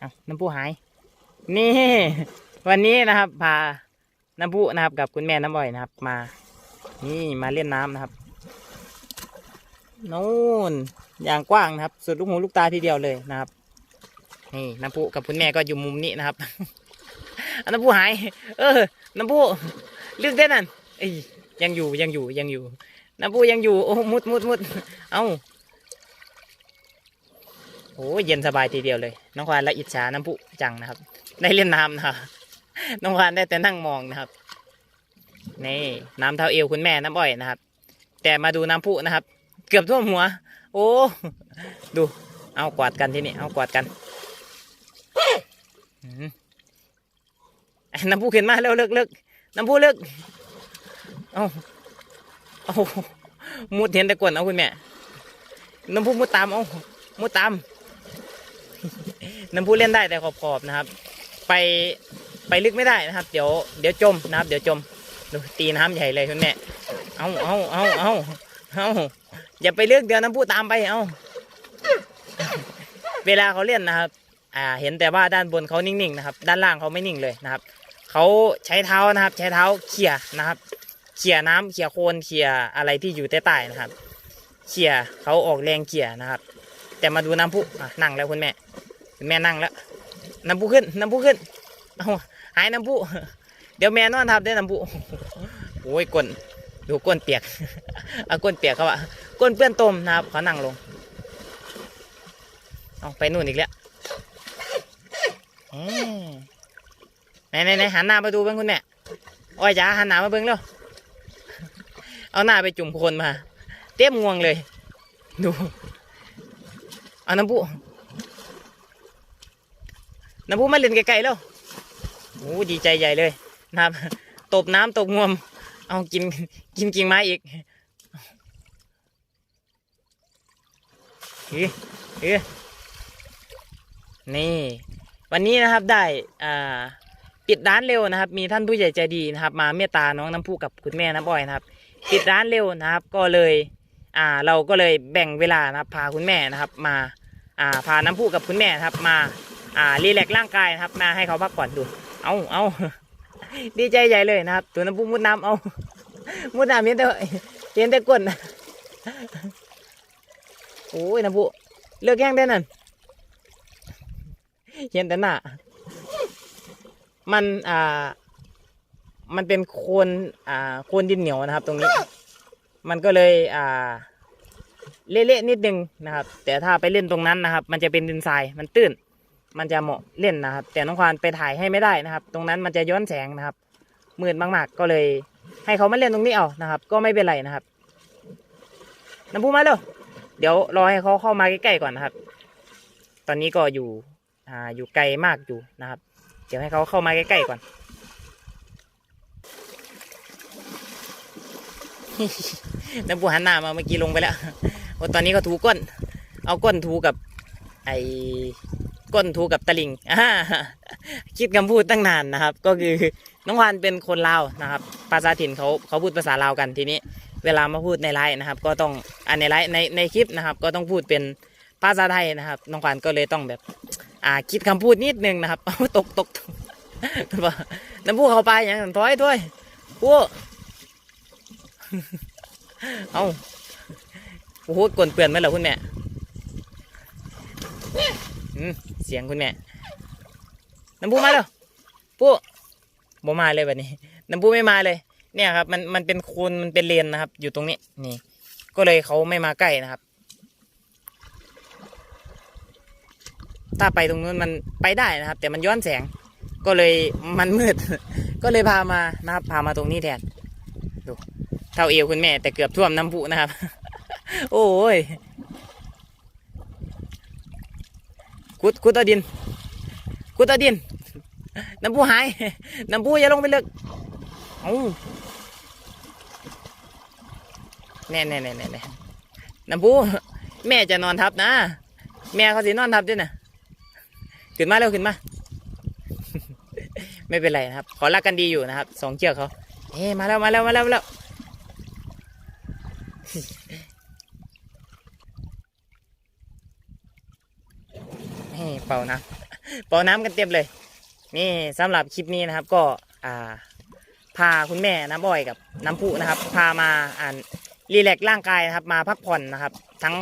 เอาน้ำผู้หาย นี่ วันนี้นะครับพาน้ำผู้นะครับ กับคุณแม่น้ำบ่อยนะครับ มา นี่มาเล่นน้ำนะครับนู่นอย่างกว้างนะครับ สุดลูกหูลูกตาทีเดียวเลยนะครับ นี่น้ำพุกับคุณแม่ก็อยู่มุมนี้นะครับน้ำพุหาย เออ น้ำพุลึกได้นั่นอ้ยยังอยู่ยังอยู่ยังอยู่น้ำพุยังอยู่โอ้มุดมุดมุดเอ้า อ้เย็นสบายทีเดียวเลย น้องควานและอิจฉาน้ำพุจังนะครับ ได้เล่นน้ำนะครับ น้องควานได้แต่นั่งมองนะครับ นี่น้ำเท่าเอวคุณแม่น้ำอ้อยนะครับ แต่มาดูน้ำพุนะครับ เกือบท่วมหัว โอ้ ดู เอากวาดกันที่นี่ เอากวาดกันน้ำพุขึ้นมาเร็วเลิกเลิกน้ำพุเลิกเอาเอามุดเห็นแต่กวนเอาคุณแม่น้ำพุมุดตามเอามุดตาม น้ำพุเล่นได้แต่ขอบๆนะครับ ไปไปลึกไม่ได้นะครับ เดี๋ยวเดี๋ยวจมนะครับ เดี๋ยวจมดูตีน้ำใหญ่เลยคุณแม่เอาเอาเอาเอาเอาอย่าไปเลือกเดี๋ยวน้ำพุตามไปเอาเวลาเขาเล่นนะครับ อ่า เห็นแต่ว่าด้านบนเขานิ่งๆนะครับ ด้านล่างเขาไม่นิ่งเลยนะครับเขาใช้เท้านะครับ ใช้เท้าเขี่ยนะครับ เขี่ยน้ำเขี่ยโคลนเขี่ยอะไรที่อยู่ใต้ใต้นะครับ เขี่ยเขาออกแรงเขี่ยนะครับ แต่มาดูน้ำพุอะนั่งแล้วคุณแม่ แม่นั่งแล้วน้ำพุขึ้นน้ำพุขึ้นเอาหายน้ำพุเดี๋ยวแม่นอนทับได้น้ำพุโอ้ยก้นดูก้นเปียกเอาก้นเปียกเขาอะก้นเปื้อนตมนะครับเขานั่งลงเอาไปนู่นอีกแล้วไหนไหนไหนหันหน้ามาดูเบ้างคุณแม่อ้อยจ๋าหันหน้ามาเบิ้งเร็วเอาหน้าไปจุ่มคนมา เต็มงวงเลย ดูเอาน้ำพุ น้ำพุมาเล่นไกลๆแล้วโอ้ดีใจใหญ่เลยนะครับตบน้ำตบงวม เอากินกินกิ่งไม้อีกเฮ้ยเฮ้ยนี่ วันนี้นะครับได้อ่าปิดร้านเร็วนะครับ มีท่านผู้ใหญ่ใจดีนะครับ มาเมตตาน้องน้ำพุกับคุณแม่น้ำอ้อยนะครับ ปิดร้านเร็วนะครับ ก็เลย อ่า เราก็เลยแบ่งเวลานะครับ พาคุณแม่นะครับ มา อ่า พาน้ำพุกับคุณแม่นะครับ มา อ่ารีแลกร่างกายนะครับ มาให้เขาพักผ่อนดู เอาเอาดีใจใหญ่เลยนะครับ ตัวน้ำพุมุดน้ำเอามุดน้ำเห็นแต่เห็นแต่ก้นโอ้ยน้ำพุเลือกแห้งได้นั่นเห็นแต่หน้ามันอ่า มันเป็นโคลนอ่าโคลนดินเหนียวนะครับ ตรงนี้ มันก็เลยอ่าเละๆนิดนึงนะครับ แต่ถ้าไปเล่นตรงนั้นนะครับ มันจะเป็นดินทรายมันตื้น มันจะเหมาะเล่นนะครับ แต่น้องควานไปถ่ายให้ไม่ได้นะครับ ตรงนั้นมันจะย้อนแสงนะครับมืดมากๆก็เลย ให้เขามาเล่นตรงนี้เอานะครับ ก็ไม่เป็นไรนะครับน้ำพุมาเร็วเดี๋ยวรอให้เขาเข้ามาใกล้ๆก่อนนะครับ ตอนนี้ก็อยู่อ่าอยู่ไกลมากอยู่นะครับ เดี๋ยวให้เขาเข้ามาใกล้ๆก่อนน้ำพุหันหน้ามาเมื่อกี้ลงไปแล้วตอนนี้ก็ถูก้น เอาก้นถูกับไอ ก้นถูกับตะลิงคิดคำพูดตั้งนานนะครับ ก็คือน้องวานเป็นคนลาวนะครับภาษาถิ่นเขาเขาพูดภาษาลาวกันทีนี้ เวลามาพูดในไลฟ์นะครับ ก็ต้องอันในไลฟ์ในในคลิปนะครับ ก็ต้องพูดเป็นภาษาไทยนะครับ น้องวานก็เลยต้องแบบอ่าคิดคำพูดนิดนึงนะครับเอาตกตกตกน้ำพูเขาไปอย่างนั้นถอยถอยพวเอาโอ้โหกลนเปื่อนไหมเหรอคุณแม่อืม สียงคุณแม่น้ำพุมาเร็วปุ๊บ่มาเลยแบบนี้น้ำพุไม่มาเลย เนี่ยครับ มันมันเป็นโคนมันเป็นเลนนะครับ อยู่ตรงนี้นี่ ก็เลยเขาไม่มาใกล้นะครับ ถ้าไปตรงนู้นมันไปได้นะครับ แต่มันย้อนแสง ก็เลยมันมืด ก็เลยพามานะครับ พามาตรงนี้แทนดูเท่าเอวคุณแม่ แต่เกือบท่วมน้ำพุนะครับ โอ้ย คุดคุดเอาดินคุดเอาดิน น้ำพุหาย น้ำพุอย่าลงไปเลึกเอ้าแน่แน่แน่แน่แน่น้ำพุแม่จะนอนทับนะ แม่เขาสินอนทับด้วยนะขึ้นมาเร็วขึ้นมา ไม่เป็นไรนะครับ ขอรักกันดีอยู่นะครับสองเชือกเขาเฮ้มาแล้วมาแล้วมาแล้วมาแล้ว ให้เป่านะเป่าน้ำกันเต็มเลย นี่สำหรับคลิปนี้นะครับ ก็อ่าพาคุณแม่น้ำอ้อยกับน้ำพุนะครับ พามาอ่านรีแลกร่างกายนะครับ มาพักผ่อนนะครับ ทั้ง